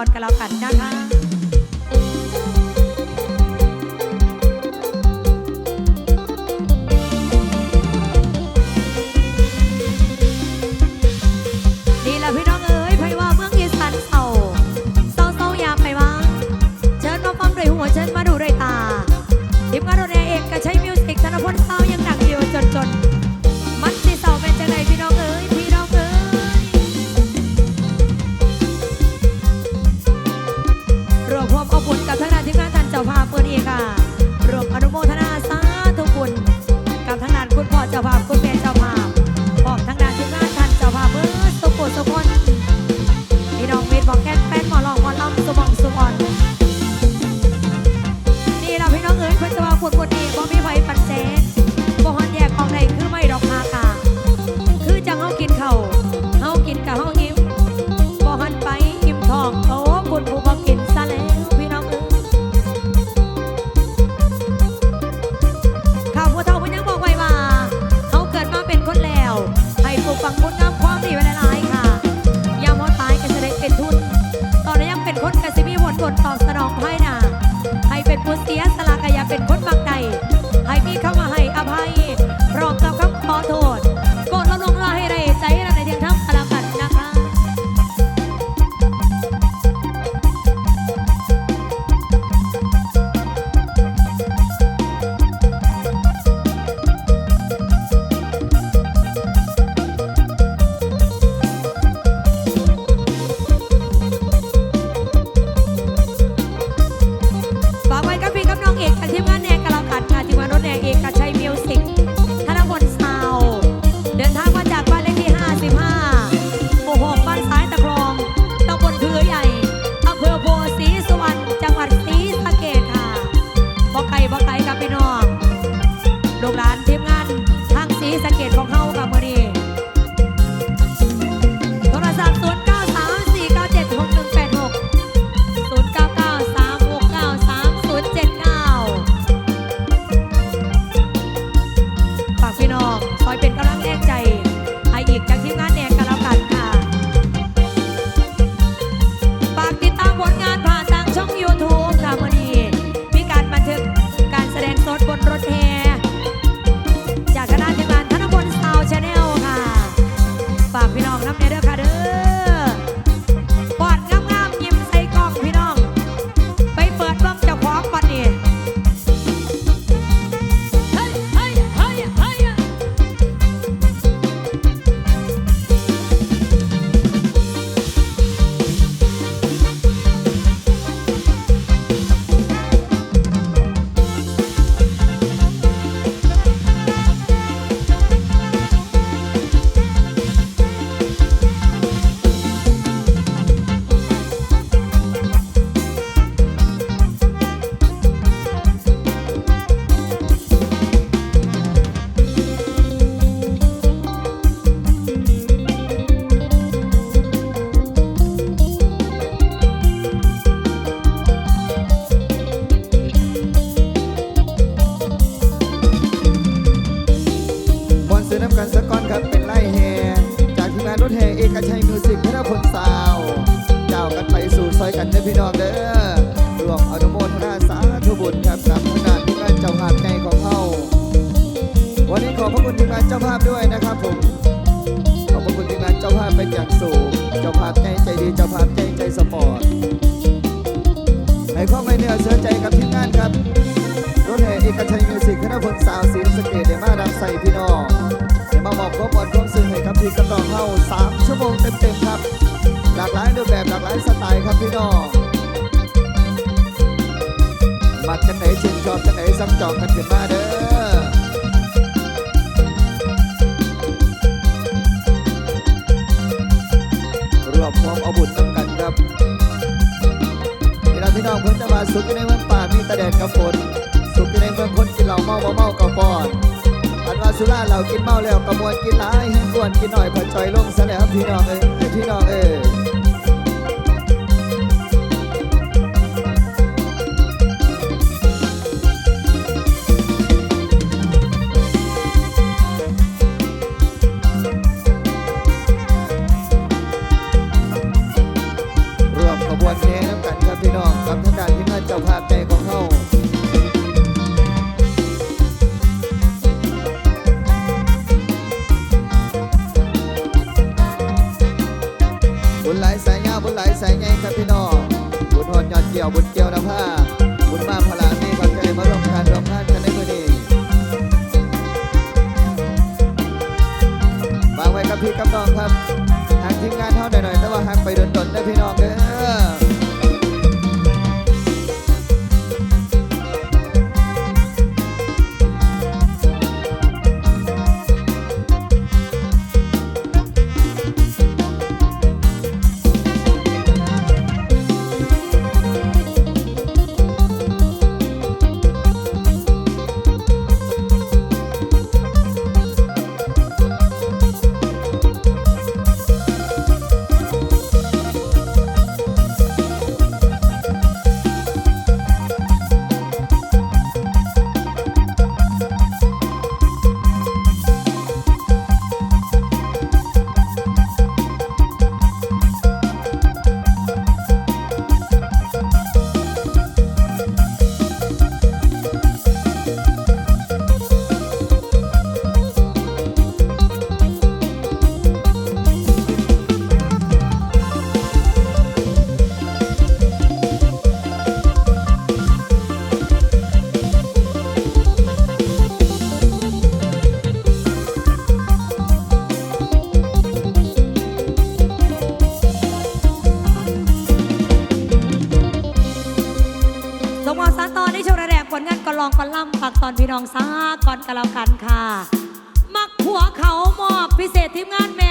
อนก็แล้วกันนะานครับ รถแห่เอกชัยมิวสิกคณะพลสาวศรีสเกตเดมาดังใส่พี่น้องเสียมาบอกก็บอลร่มสื่อให้ครับพี่กระต่อเข้า3 ชั่วโมงเต็มๆครับ หลากหลายรูปแบบหลากหลายสไตล์ครับพี่น้องมากกันไหนชินชอบกันไหนซ้ำจองกันขึ้นมาเด้อรวมพร้อมเอาบุญสำคัญครับเวลาพี่น้องเพื่อนจะมาสุดอยู่ในเมืองป่า ตะแดดกับฝนสุขอนในเมืองคนกินเหล้าเมาบ่เมาก็ปอดอันว่าสุราเหล้ากินเมาแล้วกระมวลกินหลายแห้งกวนกินหน่อยก็จอยลงซะแล้วพี่น้องเอ้ยพี่น้องเอ้ย ก็แล้วกันค่ะ มักหัวเขามอบพิเศษทีมงานเม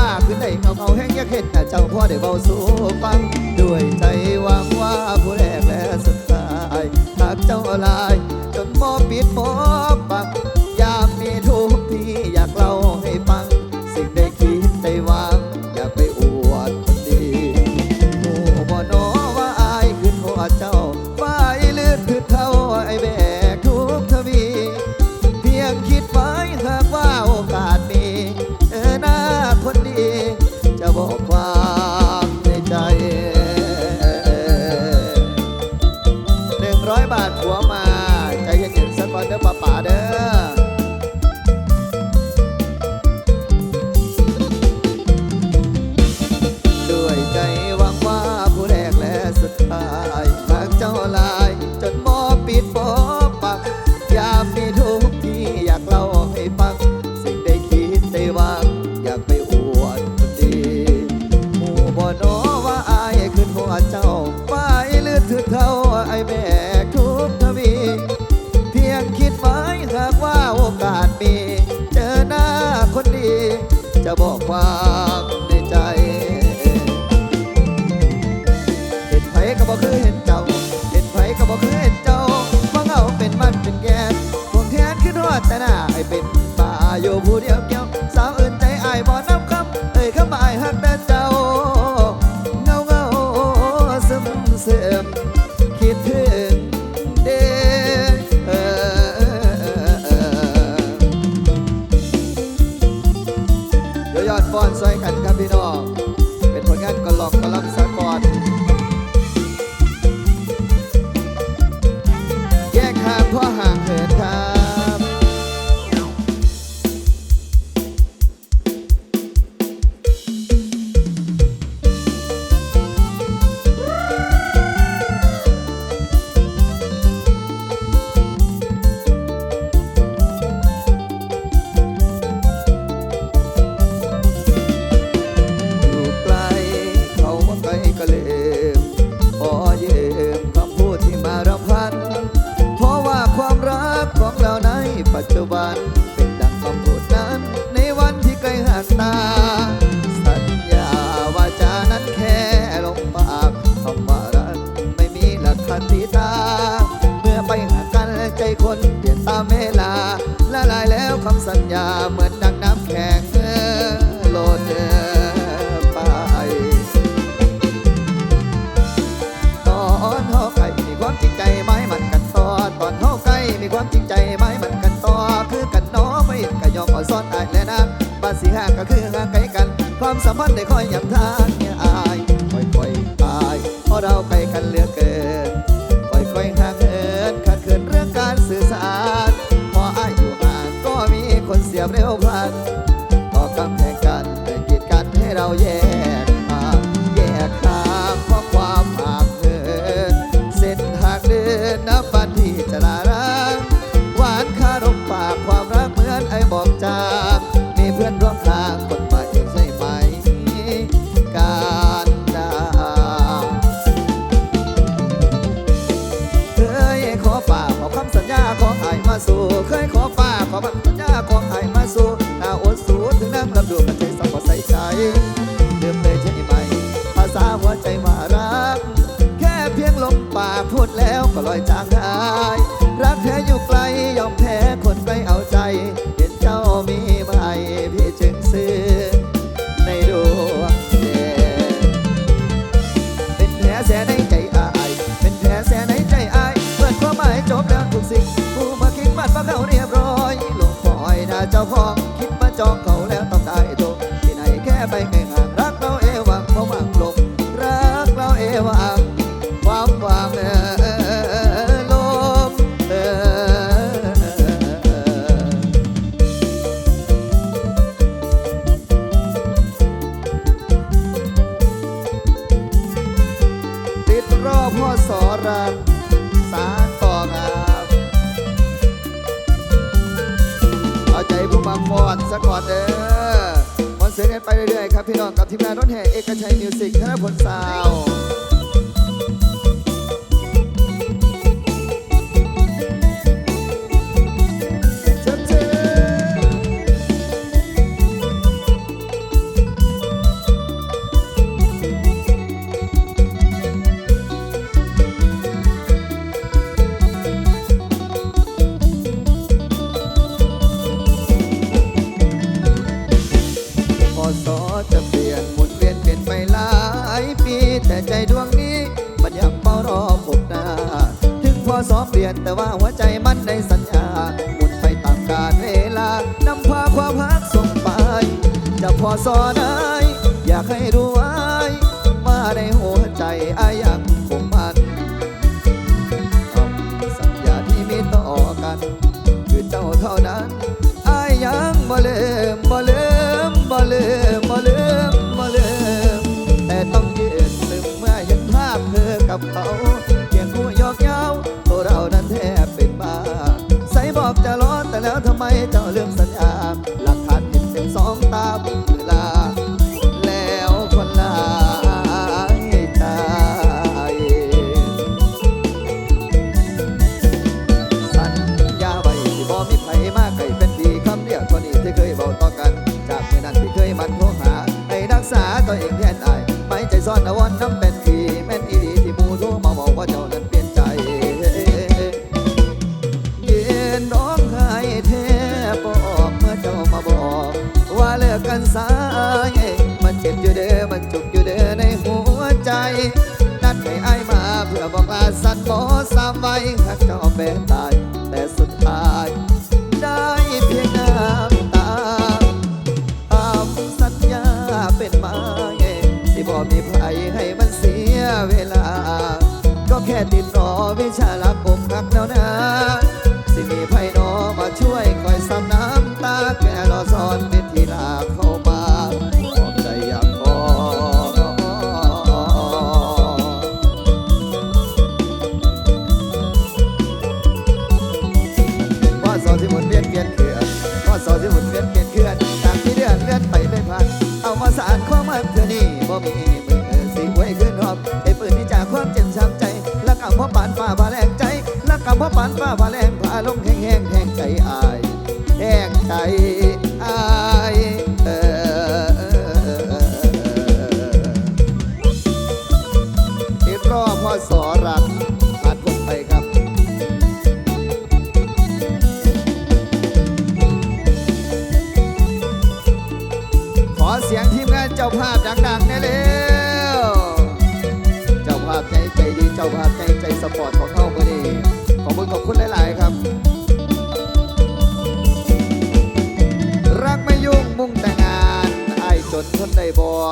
ว่าพื้นใดเขาเขาแห้งยักเห็นเจ้าพ่อได้เบาสู่ฟัง ด้วยใจหวังว่าผู้แรกและสุดท้ายหากเจ้าลาย จนมอปิดมอ historia สิห่างก็คือห่างไกลกัน ความสัมพันธ์ได้คอยยำทางเนี่ยอายค่อยๆอายเพราะเราไกลกันเหลือ ไายมาสู่เคยขอฟ้าขอบังคับยาขอไอายมาสู่นาอดสูถึงน้ำลำดวมันใจสองก็ใส่ใจเดิมเลยใช่ไหมภาษาหัวใจมารัก แค่เพียงลมปากพูดแล้วก็ลอยจางหาย แต่ว่าหัวใจมันได้สัญญาหมุนไปตามกาลเวลานำพาความหักส่งไป จะพอสอนไออยากให้รู้ไว้มาในหัวใจไออยังคงมันคำสัญญาที่มีต่อกัน คือเจ้าเท่านั้นไอยังบ่ลืมบ่ลืมบ่ลืมบ่ลืมบ่ลืมแต่ต้องยืนลืมเมื่อเห็นภาพเธอกับเขา สันบ่สามไว้ข้าเจ้าแม่ตาย พ่อปานฝ้าบาแรงใจรักกับพ่อปานฝ้าบาแรงพาลงแห้งแห้งแห้งใจอายแห้งใจอาย สปอร์ตของเท่ามือนี้ขอบคุณขอบคุณหลาย ๆ ครับ รักไม่ยุ่งมุ่งแต่งานไอ้จนทนได้บ่